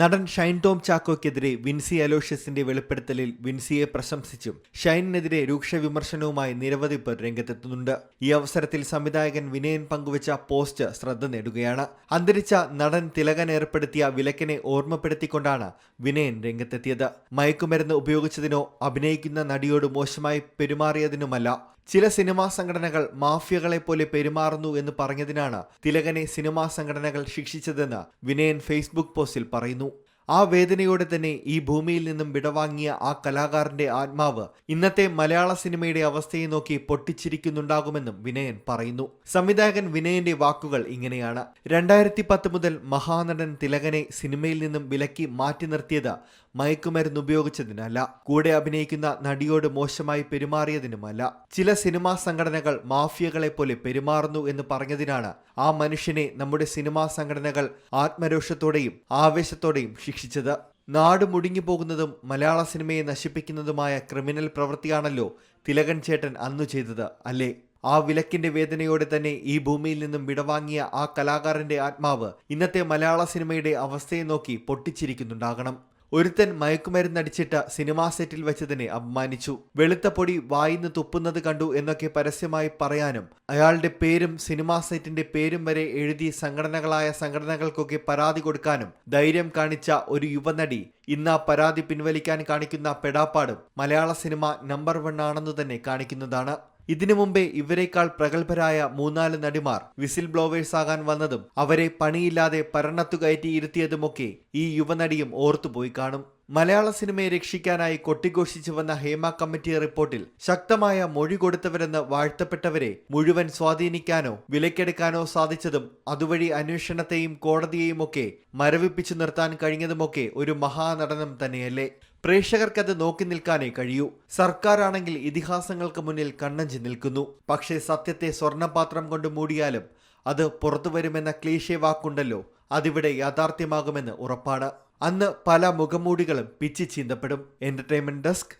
നടൻ ഷൈൻ ടോം ചാക്കോയ്ക്കെതിരെ വിൻസി അലോഷ്യസിന്റെ വെളിപ്പെടുത്തലിൽ വിൻസിയെ പ്രശംസിച്ചും ഷൈനിനെതിരെ രൂക്ഷ വിമർശനവുമായി നിരവധി പേർ രംഗത്തെത്തുന്നുണ്ട്. ഈ അവസരത്തിൽ സംവിധായകൻ വിനയൻ പങ്കുവച്ച പോസ്റ്റ് ശ്രദ്ധ നേടുകയാണ്. അന്തരിച്ച നടൻ തിലകൻ ഏർപ്പെടുത്തിയ വിലക്കിനെ ഓർമ്മപ്പെടുത്തിക്കൊണ്ടാണ് വിനയൻ രംഗത്തെത്തിയത്. മയക്കുമരുന്ന് ഉപയോഗിച്ചതിനോ അഭിനയിക്കുന്ന നടിയോട് മോശമായി പെരുമാറിയതിനുമല്ല ചില സിനിമാ സംഘടനകൾ മാഫിയകളെ പോലെ പെരുമാറുന്നു എന്ന് പറഞ്ഞതിനാണ് തിലകനെ സിനിമാ സംഘടനകൾ ശിക്ഷിച്ചതെന്ന് വിനയൻ ഫേസ്ബുക്ക് പോസ്റ്റിൽ പറയുന്നു. ആ വേദനയോടെ തന്നെ ഈ ഭൂമിയിൽ നിന്നും വിടവാങ്ങിയ ആ കലാകാരന്റെ ആത്മാവ് ഇന്നത്തെ മലയാള സിനിമയുടെ അവസ്ഥയെ നോക്കി പൊട്ടിച്ചിരിക്കുന്നുണ്ടാകുമെന്നും വിനയൻ പറയുന്നു. സംവിധായകൻ വിനയന്റെ വാക്കുകൾ ഇങ്ങനെയാണ്. രണ്ടായിരത്തി പത്ത് മുതൽ മഹാനടൻ തിലകനെ സിനിമയിൽ നിന്നും വിലക്കി മാറ്റി നിർത്തിയത് മയക്കുമരുന്ന് ഉപയോഗിച്ചതിനല്ല കൂടെ അഭിനയിക്കുന്ന നടിയോട് മോശമായി പെരുമാറിയതിനുമല്ല. ചില സിനിമാ സംഘടനകൾ മാഫിയകളെ പോലെ പെരുമാറുന്നു എന്ന് പറഞ്ഞതിനാണ് ആ മനുഷ്യനെ നമ്മുടെ സിനിമാ സംഘടനകൾ ആത്മരോഷത്തോടെയും ആവേശത്തോടെയും ശിക്ഷിച്ചത്. നാട് മുടിഞ്ഞു പോകുന്നതും മലയാള സിനിമയെ നശിപ്പിക്കുന്നതുമായ ക്രിമിനൽ പ്രവൃത്തിയാണല്ലോ തിലകൻ ചേട്ടൻ അന്നു ചെയ്തത് അല്ലേ? ആ വിലക്കിന്റെ വേദനയോടെ തന്നെ ഈ ഭൂമിയിൽ നിന്നും വിടവാങ്ങിയ ആ കലാകാരന്റെ ആത്മാവ് ഇന്നത്തെ മലയാള സിനിമയുടെ അവസ്ഥയെ നോക്കി പൊട്ടിച്ചിരിക്കുന്നുണ്ടാകണം. ഒരുത്തൻ മയക്കുമരുന്നടിച്ചിട്ട് സിനിമാ സെറ്റിൽ വെച്ചതിനെ അപമാനിച്ചു. വെളുത്ത പൊടി വായിന്ന് തുപ്പുന്നത് കണ്ടു എന്നൊക്കെ പരസ്യമായി പറയാനും അയാളുടെ പേരും സിനിമാ സെറ്റിന്റെ പേരും വരെ എഴുതി സംഘടനകളായ സംഘടനകൾക്കൊക്കെ പരാതി കൊടുക്കാനും ധൈര്യം കാണിച്ച ഒരു യുവനടി ഇന്ന് ആ പരാതി പിൻവലിക്കാൻ കാണിക്കുന്ന പെടാപ്പാടും മലയാള സിനിമ നമ്പർ വൺ ആണെന്ന് തന്നെ കാണിക്കുന്നതാണ്. ഇതിനു മുമ്പേ ഇവരെക്കാൾ പ്രഗത്ഭരായ മൂന്നാൽ നടിമാർ വിസിൽ ബ്ലോവേഴ്സ് ആകാൻ വന്നതും അവരെ പണിയില്ലാതെ പരണത്തു കയറ്റി ഇരുത്തിയതുമൊക്കെ ഈ യുവനടിയും ഓർത്തുപോയി കാണും. മലയാള സിനിമയെ രക്ഷിക്കാനായി കൊട്ടിഘോഷിച്ചു വന്ന ഹേമ കമ്മിറ്റി റിപ്പോർട്ടിൽ ശക്തമായ മൊഴി കൊടുത്തവരെന്ന് വാഴ്ത്തപ്പെട്ടവരെ മുഴുവൻ സ്വാധീനിക്കാനോ വിലക്കെടുക്കാനോ സാധിച്ചതും അതുവഴി അന്വേഷണത്തെയും കോടതിയെയും ഒക്കെ മരവിപ്പിച്ചു നിർത്താൻ കഴിഞ്ഞതുമൊക്കെ ഒരു മഹാനടനം തന്നെയല്ലേ. പ്രേക്ഷകർക്കത് നോക്കി നിൽക്കാനേ കഴിയൂ. സർക്കാരാണെങ്കിൽ ഇതിഹാസങ്ങൾക്ക് മുന്നിൽ കണ്ണഞ്ചി നിൽക്കുന്നു. പക്ഷേ സത്യത്തെ സ്വർണപാത്രം കൊണ്ട് മൂടിയാലും അത് പുറത്തു വരുമെന്ന ക്ലീശേ വാക്കുണ്ടല്ലോ. അതിവിടെ യാഥാർത്ഥ്യമാകുമെന്ന് ഉറപ്പാണ്. അന്ന് പല മുഖമൂടികളും പിച്ചി ചീന്തപ്പെടും. Entertainment desk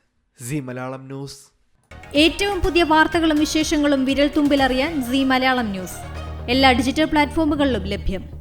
Zee Malayalam news ഏറ്റവും പുതിയ വാർത്തകളും വിശേഷങ്ങളും വിരൽ തുമ്പിലറിയാൻ സി മലയാളം ന്യൂസ് എല്ലാ ഡിജിറ്റൽ പ്ലാറ്റ്ഫോമുകളിലും ലഭ്യം.